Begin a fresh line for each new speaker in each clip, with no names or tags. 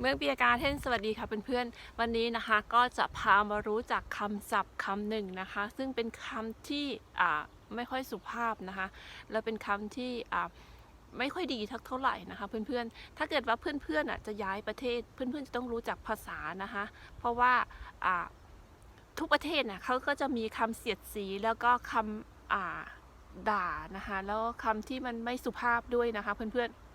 เมื่อปียการเทนสวัสดีค่ะเพื่อนๆวันนี้นะคะก็จะพามารู้จักคำศัพท์คำหนึ่งนะคะ ซึ่งเป็นคำที่อ่าไม่ค่อยสุภาพนะคะ แล้วเป็นคำที่อ่าไม่ค่อยดีทักเท่าไหร่นะคะเพื่อนๆ ถ้าเกิดว่าเพื่อนๆอะจะย้ายประเทศเพื่อนๆจะต้องรู้จักภาษานะคะ เพราะว่าอ่าทุกประเทศน่ะเขาก็จะมีคำเสียดสีแล้วก็คำอ่าด่านะคะแล้วคำที่มันไม่สุภาพด้วยนะคะเพื่อนๆ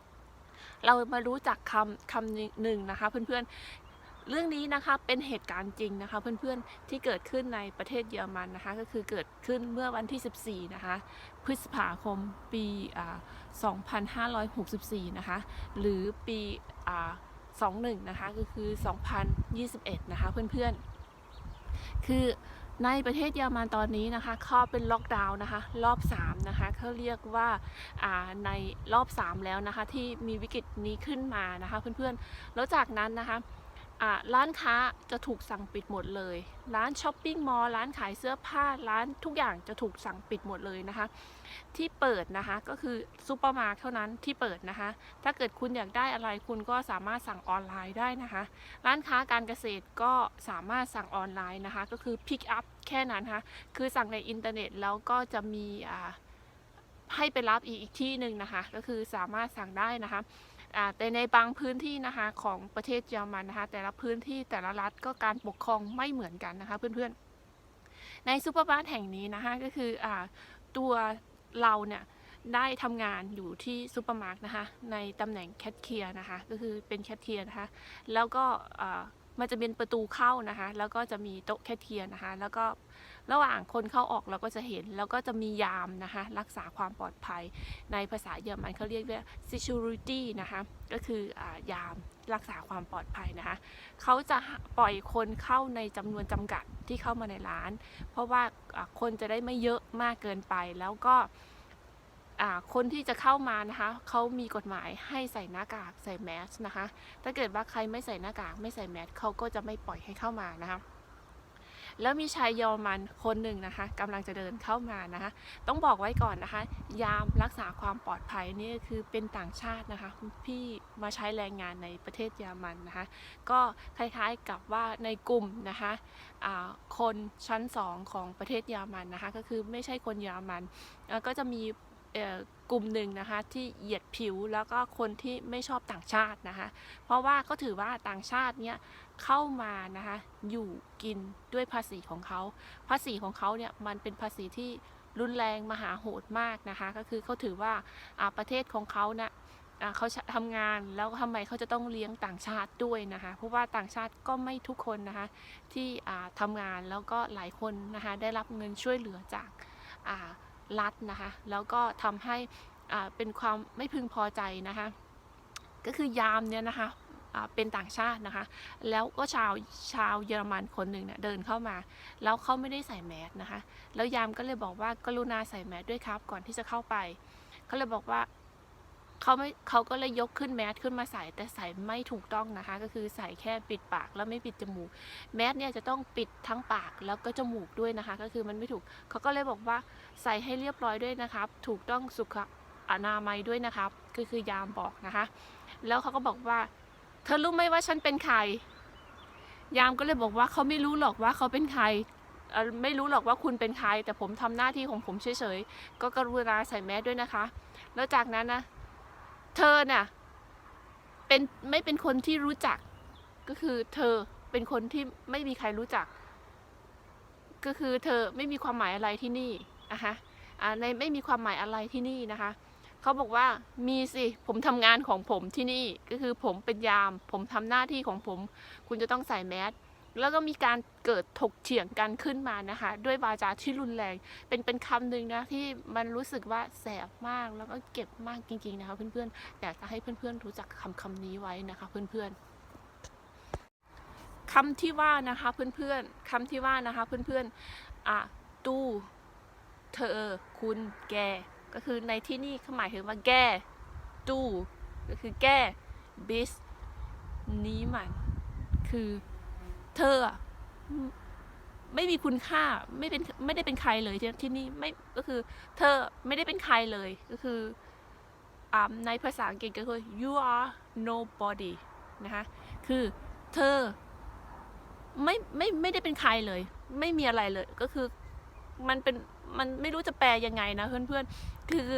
เรามารู้จักคำคำหนึ่งนะคะ เพื่อนๆ เรื่องนี้นะคะเป็นเหตุการณ์จริงนะคะ เพื่อนๆที่เกิดขึ้นในประเทศเยอรมันนะคะ ก็คือเกิดขึ้นเมื่อวันที่ 14 นะคะ พฤษภาคมปีอ่า2564 นะคะ หรือปีอ่า21 นะคะก็คือ 2021 นะคะเพื่อนๆ คือ ในประเทศเยอรมันตอนนี้นะคะเขาเป็นล็อกดาวน์นะคะ รอบ3นะคะเขาเรียกว่าในรอบ 3 แล้วนะคะ ที่มีวิกฤตนี้ขึ้นมานะคะ เพื่อนๆ แล้วจากนั้นนะคะ ร้านค้าจะถูกสั่งปิดหมดเลย ร้านช้อปปิ้งมอลล์ร้านขายเสื้อผ้าร้านทุกอย่างจะถูกสั่งปิดหมดเลยนะคะ ที่เปิดนะคะก็คือซูเปอร์มาร์ทเท่านั้นที่เปิดนะคะ ถ้าเกิดคุณอยากได้อะไรคุณก็สามารถสั่งออนไลน์ได้นะคะ ร้านค้าการเกษตรก็สามารถสั่งออนไลน์นะคะ ก็คือ pick up แค่นั้นนะคะคือสั่งในอินเทอร์เน็ตแล้วก็จะมีอ่าให้ไปรับอีกที่หนึ่งนะคะ ก็คือสามารถสั่งได้นะคะ แต่ในบางพื้นที่นะคะของประเทศเยอรมันนะคะ แต่ละพื้นที่แต่ละรัฐก็การปกครองไม่เหมือนกันนะคะ เพื่อนๆ ในซูเปอร์มาร์ทแห่งนี้นะคะก็คืออตัวเราเนี่ยได้ทำงานอยู่ที่ซูเปอร์มาร์ทนะคะในตำแหน่งแคทเคียร์นะคะก็คือเป็นแคทเคียร์นะคะแล้วก็ มันจะเป็นประตูเข้านะคะ แล้วก็จะมีโต๊ะแคทเคียร์นะคะ แล้วก็ระหว่างคนเข้าออกเราก็จะเห็น แล้วก็จะมียามนะคะ รักษาความปลอดภัย ในภาษาเยอรมันเขาเรียกว่า security นะคะ ก็คืออยามรักษาความปลอดภัยนะคะ เขาจะปล่อยคนเข้าในจำนวนจำกัดที่เข้ามาในร้าน เพราะว่าคนจะได้ไม่เยอะมากเกินไป แล้วก็ คนที่จะเข้ามานะคะเขามีกฎหมายให้ใส่หน้ากากใส่แมสนะคะ ถ้าเกิดว่าใครไม่ใส่หน้ากากไม่ใส่แมสเขาก็จะไม่ปล่อยให้เข้ามานะคะแล้วมีชายเยอรมันคนหนึ่งนะคะกำลังจะเดินเข้ามานะคะ ต้องบอกไว้ก่อนนะคะ ยามรักษาความปลอดภัยนี่คือเป็นต่างชาตินะคะ พี่มาใช้แรงงานในประเทศเยอรมันนะคะ ก็คล้ายๆกับว่าในกลุ่มนะคะคนชั้น 2 ของประเทศเยอรมันนะคะ ก็คือไม่ใช่คนเยอรมันก็จะมี กลุ่มหนึ่งนะคะที่เหยียดผิวแล้วก็คนที่ไม่ชอบต่างชาตินะคะ เพราะว่าก็ถือว่าต่างชาติเนี่ยเข้ามานะคะอยู่กินด้วยภาษีของเขา ภาษีของเขาเนี่ยมันเป็นภาษีที่รุนแรงมหาโหดมากนะคะ ก็คือเขาถือว่าประเทศของเขานะ่ะอ่าเขาทำงานแล้วทำไมเขาจะต้องเลี้ยงต่างชาติด้วยนะคะเพราะว่าต่างชาติก็ไม่ทุกคนนะคะที่อ่าทำงานแล้วก็หลายคนนะคะได้รับเงินช่วยเหลือจากอ่า รัฐนะคะ แล้วก็ทำให้เป็นความไม่พึงพอใจนะคะ ก็คือยามเนี่ยนะคะเป็นต่างชาตินะคะ แล้วก็ชาวชาวเยอรมันคนหนึ่งเนี่ยเดินเข้ามา แล้วเขาไม่ได้ใส่แมสนะคะ แล้วยามก็เลยบอกว่ากรุณาใส่แมสด้วยครับ ก่อนที่จะเข้าไปเขาเลยบอกว่า เขาไม่เขาก็เลยยกขึ้นแมสขึ้นมาใส่แต่ใส่ไม่ถูกต้องนะคะ ก็คือใส่แค่ปิดปากแล้วไม่ปิดจมูกแมสเนี่ยจะต้องปิดทั้งปากแล้วก็จมูกด้วยนะคะ ก็คือมันไม่ถูกเขาก็เลยบอกว่าใส่ให้เรียบร้อยด้วยนะครับ ถูกต้องสุขอนามัยด้วยนะครับก็คือยามบอกนะคะ แล้วเขาก็บอกว่า เธอรู้ไหมว่าฉันเป็นใคร ยามก็เลยบอกว่าเขาไม่รู้หรอกว่าเขาเป็นใครไม่รู้หรอกว่าคุณเป็นใคร แต่ผมทำหน้าที่ของผมเฉยๆ ก็กรุณาใส่แมสด้วยนะคะ แล้วจากนั้นนะ เธอน่ะเป็นไม่เป็นคนที่รู้จัก ก็คือเธอเป็นคนที่ไม่มีใครรู้จัก ก็คือเธอไม่มีความหมายอะไรที่นี่อะฮะในไม่มีความหมายอะไรที่นี่นะคะเขาบอกว่ามีสิผมทำงานของผมที่นี่ก็คือผมเป็นยาม ผมทำหน้าที่ของผม คุณจะต้องใส่แมส แล้วก็มีการเกิดถกเถียงกันขึ้นมานะคะ ด้วยวาจาที่รุนแรง เป็นเป็นคำหนึ่งนะที่มันรู้สึกว่าแสบมากแล้วก็เก็บมากจริง ๆ นะคะเพื่อนๆอยากจะให้เพื่อนๆรู้จักคำคำนี้ไว้นะคะ เพื่อนๆคำที่ว่านะคะเพื่อนๆคำที่ว่านะคะเพื่อนๆอะตู้เธอ คุณแก ก็คือในที่นี่เขาหมายถึงว่าแกตู้ก็คือแกบิสนี้มันคือ เธอไม่มีคุณค่าไม่เป็นไม่ได้เป็นใครเลยที่ที่นี่ไม่ก็คือ เธอไม่ได้เป็นใครเลยก็คืออ่าในภาษาอังกฤษก็คือ you are nobody นะคะคือเธอไม่ไม่ไม่ได้เป็นใครเลย ไม่มีอะไรเลยก็คือมันเป็นมันไม่รู้จะแปลยังไงนะเพื่อนๆคือ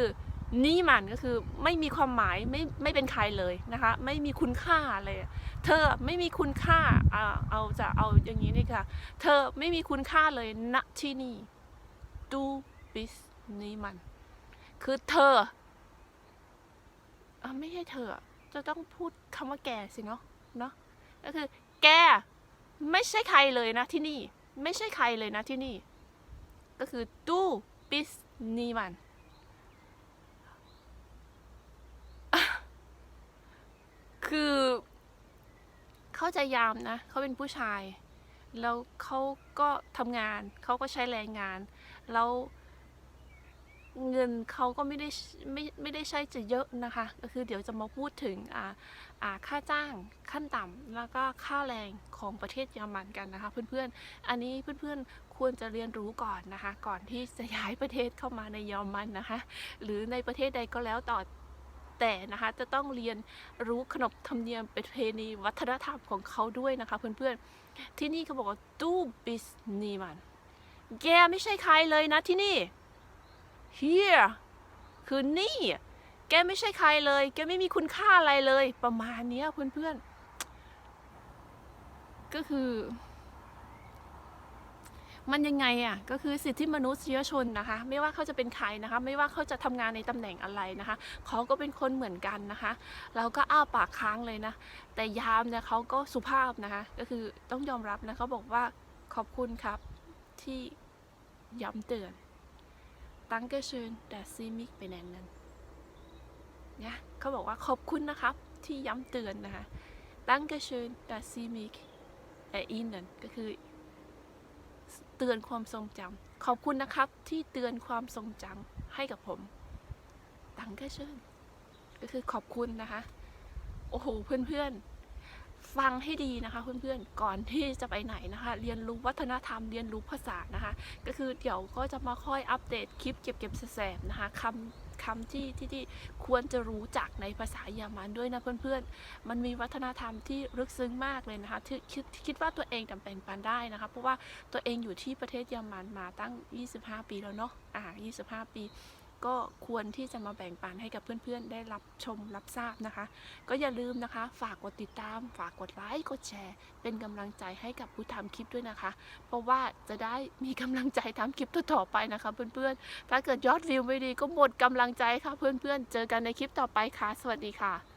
นี่มันก็คือไม่มีความหมายไม่ไม่เป็นใครเลยนะคะ ไม่มีคุณค่าเลย เธอไม่มีคุณค่าเอาเอาจะเอาอย่างนี้นี่ค่ะ เธอไม่มีคุณค่าเลยณที่นี่ดูบิสนี่มัน คือเธออไม่ใช่เธอ จะต้องพูดคำว่าแกสิเนาะเนาะก็คือ แกไม่ใช่ใครเลยนะที่นี่ ไม่ใช่ใครเลยนะที่นี่ ก็คือดูบิสนี่มัน คือเขาใจยามนะเขาเป็นผู้ชาย แล้วเขาก็ทำงาน เขาก็ใช้แรงงาน แล้วเงินเขาก็ไม่ได้ไม่ไม่ได้ใช้จะเยอะนะคะ ก็คือเดี๋ยวจะมาพูดถึงอ่าอ่าค่าจ้างขั้นต่ำแล้วก็ค่าแรงของประเทศเยอรมันกันนะคะ เพื่อนๆ อันนี้เพื่อนๆควรจะเรียนรู้ก่อนนะคะ ก่อนที่จะย้ายประเทศเข้ามาในเยอรมันนะคะ หรือในประเทศใดก็แล้วต่อ แต่นะคะจะต้องเรียนรู้ขนบธรรมเนียมประเพณีวัฒนธรรมของเขาด้วยนะคะเพื่อนๆ ที่นี่เขาบอกว่าตู้บิสนีมันแกไม่ใช่ใครเลยนะที่นี่ here คือนี่ แกไม่ใช่ใครเลย แกไม่มีคุณค่าอะไรเลย ประมาณนี้เพื่อนๆ ก็คือ มันยังไงอะก็คือสิทธิมนุษยชนนะคะ ไม่ว่าเขาจะเป็นใครนะคะ ไม่ว่าเขาจะทำงานในตำแหน่งอะไรนะคะเขาก็เป็นคนเหมือนกันนะคะ เราก็อ้าปากค้างเลยนะ แต่ยามเนี่ยเขาก็สุภาพนะคะ ก็คือต้องยอมรับนะเขาบอกว่าขอบคุณครับที่ย้ำเตือน Dankeschön dass Sie mich benennen เนี่ยเขาบอกว่าขอบคุณนะครับที่ย้ำเตือนนะคะ Dankeschön dass Sie mich erinnern ก็คือ เตือนความทรงจำขอบคุณนะครับที่เตือนความทรงจำให้กับผมดังก็เชิญก็คือขอบคุณนะคะ โอ้โหเพื่อนๆ ฟังให้ดีนะคะเพื่อนๆ ก่อนที่จะไปไหนนะคะ เรียนรู้วัฒนธรรมเรียนรู้ภาษานะคะ ก็คือเดี๋ยวก็จะมาค่อยอัปเดตคลิปเก็บเก็บแสบนะคะคำ คำที่ที่ที่ควรจะรู้จักในภาษาเยอรมันด้วยนะเพื่อนๆ มันมีวัฒนธรรมที่ลึกซึ้งมากเลยนะคะที่คิดคิดว่าตัวเองจำเป็นปันได้นะคะ เพราะว่าตัวเองอยู่ที่ประเทศเยอรมันมาตั้ง 25 ปีแล้วเนาะอ่า25 ปี ก็ควรที่จะมาแบ่งปันให้กับเพื่อนๆ ได้รับชมรับทราบนะคะ ก็อย่าลืมนะคะ ฝากกดติดตาม ฝากกดไลค์กดแชร์ เป็นกำลังใจให้กับผู้ทำคลิปด้วยนะคะ เพราะว่าจะได้มีกำลังใจทำคลิปต่อๆไปนะคะ เพื่อนๆ ถ้าเกิดยอดวิวไม่ดีก็หมดกำลังใจค่ะเพื่อนๆ เจอกันในคลิปต่อไปค่ะ สวัสดีค่ะ